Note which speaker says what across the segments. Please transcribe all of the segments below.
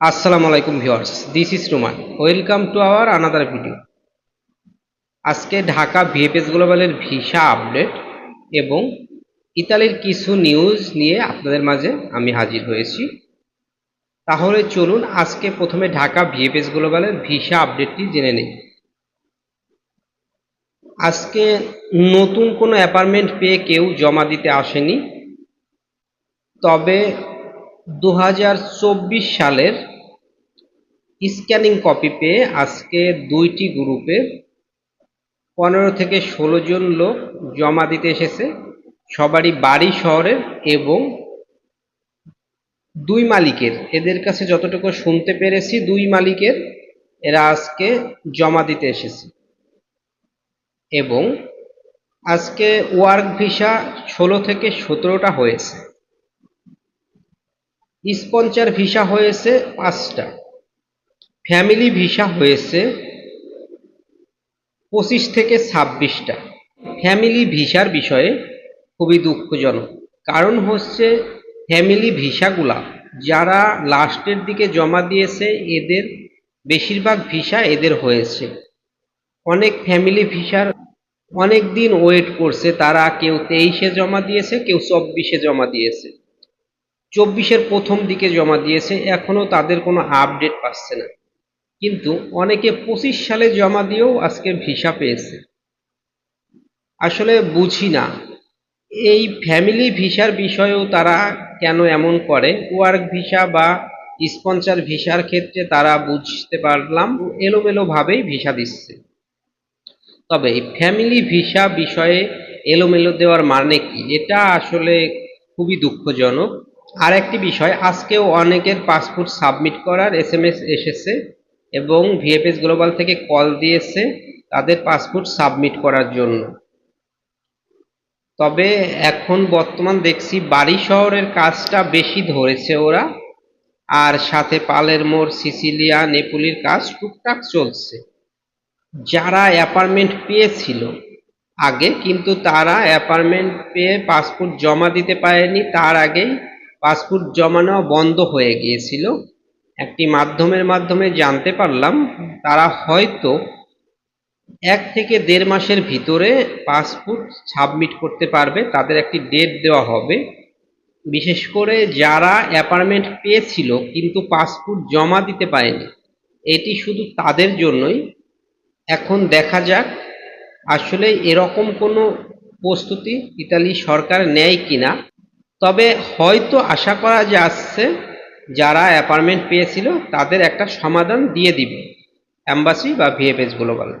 Speaker 1: আসসালামু আলাইকুম viewers this is Ruman welcome to our another video আজকে ঢাকা ভিএফএস গ্লোবালের ভিসা আপডেট এবং ইতালির কিছু নিউজ নিয়ে আপনাদের মাঝে আমি হাজির হয়েছি। তাহলে চলুন আজকে প্রথমে ঢাকা ভিএফএস গ্লোবালের ভিসা আপডেটটি জেনে নিই। আজকে নতুন কোনো অ্যাপার্টমেন্ট পেয়ে কেউ জমা দিতে আসেনি। তবে দু হাজার চব্বিশ সালের স্ক্যানিং কপি পেয়ে আজকে দুইটি গ্রুপে পনেরো থেকে ষোলো জন লোক জমা দিতে এসেছে। সবারই বাড়ি শহরের এবং দুই মালিকের। এদের কাছে যতটুকু শুনতে পেরেছি, দুই মালিকের এরা আজকে জমা দিতে এসেছে। এবং আজকে ওয়ার্ক ভিসা ষোলো থেকে সতেরোটা হয়েছে। স্পন্সর ভিসা হয়েছে পাঁচটা। ফ্যামিলি ভিসা হয়েছে পঁচিশ থেকে ছাব্বিশটা। ফ্যামিলি ভিসার বিষয়ে খুবই দুঃখজনক। কারণ হচ্ছে ফ্যামিলি ভিসাগুলা যারা লাস্টের দিকে জমা দিয়েছে, এদের বেশিরভাগ ভিসা এদের হয়েছে। অনেক ফ্যামিলি ভিসার অনেক দিন ওয়েট করছে, তারা কেউ তেইশে জমা দিয়েছে, কেউ চব্বিশে জমা দিয়েছে। চব্বিশের প্রথম দিকে জমা দিয়েছে এখনও তাদের কোনো আপডেট পাচ্ছে না। কিন্তু অনেকে পঁচিশ সালে জমা দিয়েও আজকে ভিসা পেয়েছে। আসলে বুঝি না, এই ফ্যামিলি ভিসার বিষয়েও তারা কেন এমন করে? ওয়ার্ক ভিসা বা স্পন্সর ভিসার ক্ষেত্রে তারা বুঝতে পারলাম, এলোমেলোভাবেই ভিসা দিচ্ছে। তবে ফ্যামিলি ভিসা বিষয়ে এলোমেলো দেওয়ার মানে কি? এটা আসলে খুবই দুঃখজনক। আর একটি বিষয়, আজকেও অনেকের পাসপোর্ট সাবমিট করার এস এম এস এসেছে। এবং ভিএফএস গ্লোবাল থেকে কল দিয়েছে তাদের পাসপোর্ট সাবমিট করার জন্য। তবে এখন বর্তমান দেখছি বাড়ি শহরের কাজটা বেশি ধরেছে ওরা। আর সাথে পালের মোড়, সিসিলিয়া, নেপুলির কাজ টুকটাক চলছে। যারা অ্যাপার্টমেন্ট পেয়েছিল আগে, কিন্তু তারা অ্যাপার্টমেন্ট পেয়ে পাসপোর্ট জমা দিতে পারেনি। তার আগেই পাসপোর্ট জমা নেওয়া বন্ধ হয়ে গিয়েছিল। একটি মাধ্যমের মাধ্যমে জানতে পারলাম, তারা হয়তো এক থেকে দেড় মাসের ভিতরে পাসপোর্ট সাবমিট করতে পারবে, তাদের একটি ডেট দেওয়া হবে। বিশেষ করে যারা অ্যাপার্টমেন্ট পেয়েছিল কিন্তু পাসপোর্ট জমা দিতে পারেনি, এটি শুধু তাদের জন্যই। এখন দেখা যাক, আসলে এরকম কোনো প্রস্তুতি ইতালি সরকার নেয় কিনা। তবে হয়তো আশা করা যাচ্ছে যারা অ্যাপার্টমেন্ট পেয়েছিল, তাদের একটা সমাধান দিয়ে দিবে। অ্যাম্বাসি বা ভিএফএস গ্লোবাল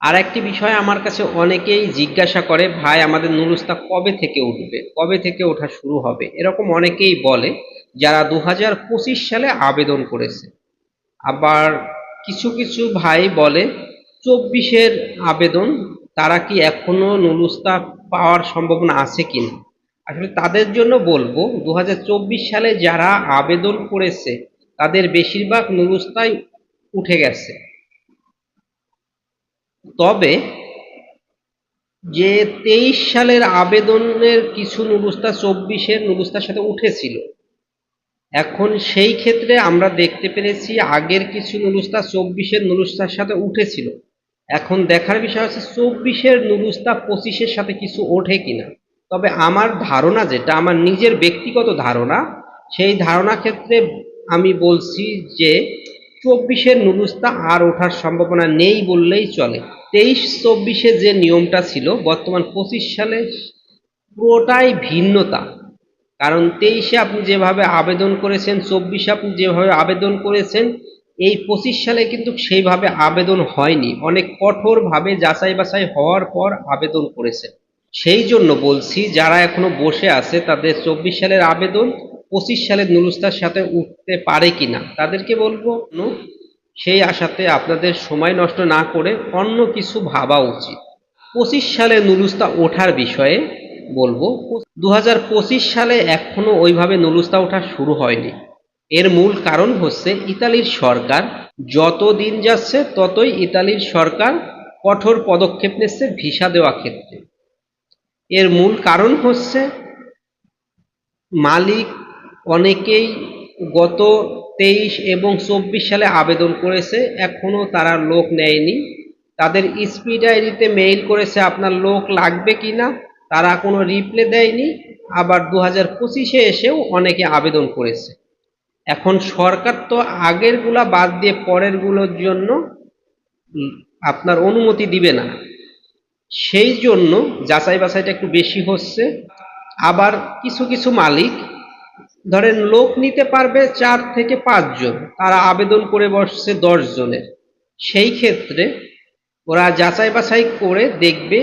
Speaker 1: আর একটি বিষয় আমার কাছে অনেকেই জিজ্ঞাসা করে, ভাই, আমাদের নুরুস্তা কবে থেকে উঠবে? কবে থেকে ওঠা শুরু হবে? এরকম অনেকেই বলে, যারা দু হাজার পঁচিশ সালে আবেদন করেছে। আবার কিছু কিছু ভাই বলে, চব্বিশের আবেদন, তারা কি এখনও নুরুস্তা পাওয়ার সম্ভাবনা আছে কিনা? আসলে তাদের জন্য বলব দু হাজার চব্বিশ সালে যারা আবেদন করেছে, তাদের বেশিরভাগ নুরুস্তায় উঠে গেছে। তবে যে তেইশ সালের আবেদনের কিছু নুরুস্তা চব্বিশের নুরুস্তার সাথে উঠেছিল, এখন সেই ক্ষেত্রে আমরা দেখতে পেরেছি আগের কিছু নুরুস্তা চব্বিশের নুরুস্তার সাথে উঠেছিল। এখন দেখার বিষয় হচ্ছে চব্বিশের নুরুস্তা পঁচিশের সাথে কিছু ওঠে কিনা। তবে আমার ধারণা যেটা, আমার নিজের ব্যক্তিগত ধারণা, সেই ধারণা ক্ষেত্রে আমি বলছি যে, চব্বিশের নুরুস্তা আর ওঠার সম্ভাবনা নেই বললেই চলে। তেইশ চব্বিশে যে নিয়মটা ছিল, বর্তমান পঁচিশ সালে পুরোটাই ভিন্নতা। কারণ তেইশে আপনি যেভাবে আবেদন করেছেন, চব্বিশে আপনি যেভাবে আবেদন করেছেন, এই পঁচিশ সালে কিন্তু সেইভাবে আবেদন হয়নি। অনেক কঠোরভাবে যাচাই বাছাই হওয়ার পর আবেদন করেছেন। সেই জন্য বলছি, যারা এখনও বসে আছে, তাদের চব্বিশ সালের আবেদন পঁচিশ সালের নুরুস্তার সাথে উঠতে পারে কিনা, তাদেরকে বলব সেই আশাতে আপনাদের সময় নষ্ট না করে অন্য কিছু ভাবা উচিত। পঁচিশ সালে নুরুস্তা ওঠার বিষয়ে বলব দু হাজার পঁচিশ সালে এখনও ওইভাবে নুরুস্তা ওঠা শুরু হয়নি। এর মূল কারণ হচ্ছে ইতালির সরকার যত দিন যাচ্ছে, ততই ইতালির সরকার কঠোর পদক্ষেপ নিচ্ছে ভিসা দেওয়া ক্ষেত্রে। এর মূল কারণ হচ্ছে মালিক অনেকেই গত তেইশ এবং চব্বিশ সালে আবেদন করেছে এখনও তারা লোক নেয়নি। তাদের স্পিড আইডিতে মেইল করেছে আপনার লোক লাগবে কিনা, তারা কোনো রিপ্লে দেয়নি। আবার দু হাজার পঁচিশে এসেও অনেকে আবেদন করেছে। এখন সরকার তো আগেরগুলা বাদ দিয়ে পরেরগুলোর জন্য আপনার অনুমতি দিবে না। সেই জন্য যাচাই বাছাইটা একটু বেশি হচ্ছে। আবার কিছু কিছু মালিক, ধরেন লোক নিতে পারবে চার থেকে পাঁচজন, তারা আবেদন করে বসছে দশ জনের সেই ক্ষেত্রে ওরা যাচাই বাছাই করে দেখবে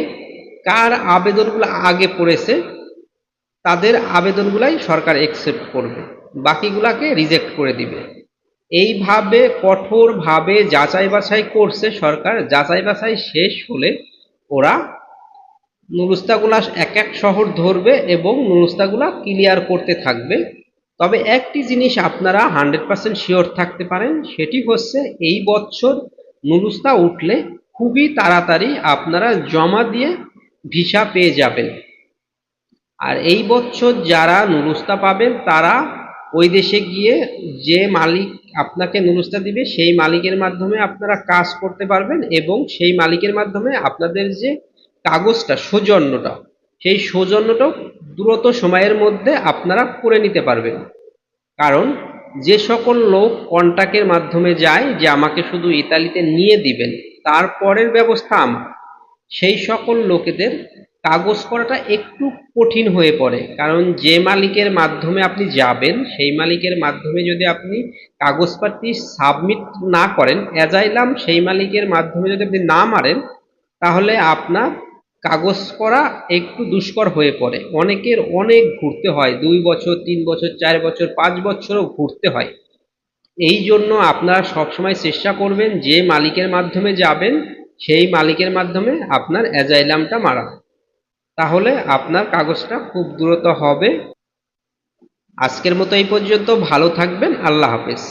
Speaker 1: কার আবেদনগুলো আগে পড়েছে, তাদের আবেদনগুলাই সরকার একসেপ্ট করবে, বাকিগুলাকে রিজেক্ট করে দিবে। এইভাবে কঠোরভাবে যাচাই বাছাই করছে সরকার, যাচাই বাছাই শেষ হলে ওরা নুরুস্তাগুলা এক এক শহর ধরবে এবং নুরুস্তাগুলা ক্লিয়ার করতে থাকবে। তবে একটি জিনিস আপনারা হান্ড্রেড পার্সেন্ট শিওর থাকতে পারেন, সেটি হচ্ছে এই বছর নুরুস্তা উঠলে খুবই তাড়াতাড়ি আপনারা জমা দিয়ে ভিসা পেয়ে যাবেন। আর এই বছর যারা নুরুস্তা পাবেন, তারা ওই দেশে গিয়ে যে মালিক আপনাকে নুরুস্তা দিবে, সেই মালিকের মাধ্যমে আপনারা কাজ করতে পারবেন এবং সেই মালিকের মাধ্যমে আপনাদের যে কাগজটা, সৌজন্যটা, সেই সৌজন্যটাও দ্রুত সময়ের মধ্যে আপনারা করে নিতে পারবেন। কারণ যে সকল লোক কন্টাক্টের মাধ্যমে যায় যে আমাকে শুধু ইতালিতে নিয়ে দিবেন, তারপরের ব্যবস্থা আমার। সেই সকল লোকেদের কাগজ করাটা একটু কঠিন হয়ে পড়ে। কারণ যে মালিকের মাধ্যমে আপনি যাবেন, সেই মালিকের মাধ্যমে যদি আপনি কাগজপাতি সাবমিট না করেন অ্যাজাইলাম সেই মালিকের মাধ্যমে যদি আপনি না মারেন, তাহলে আপনার কাগজ করা একটু দুষ্কর হয়ে পড়ে। অনেকের অনেক ঘুরতে হয়, দুই বছর, তিন বছর, চার বছর, পাঁচ বছরও ঘুরতে হয়। এই জন্য আপনারা সবসময় চেষ্টা করবেন যে মালিকের মাধ্যমে যাবেন, সেই মালিকের মাধ্যমে আপনার অ্যাজাইলামটা মারা তাহলে আপনার কাগজটা খুব দ্রুত হবে। আজকের মতো এই পর্যন্ত। ভালো থাকবেন। আল্লাহ হাফেজ।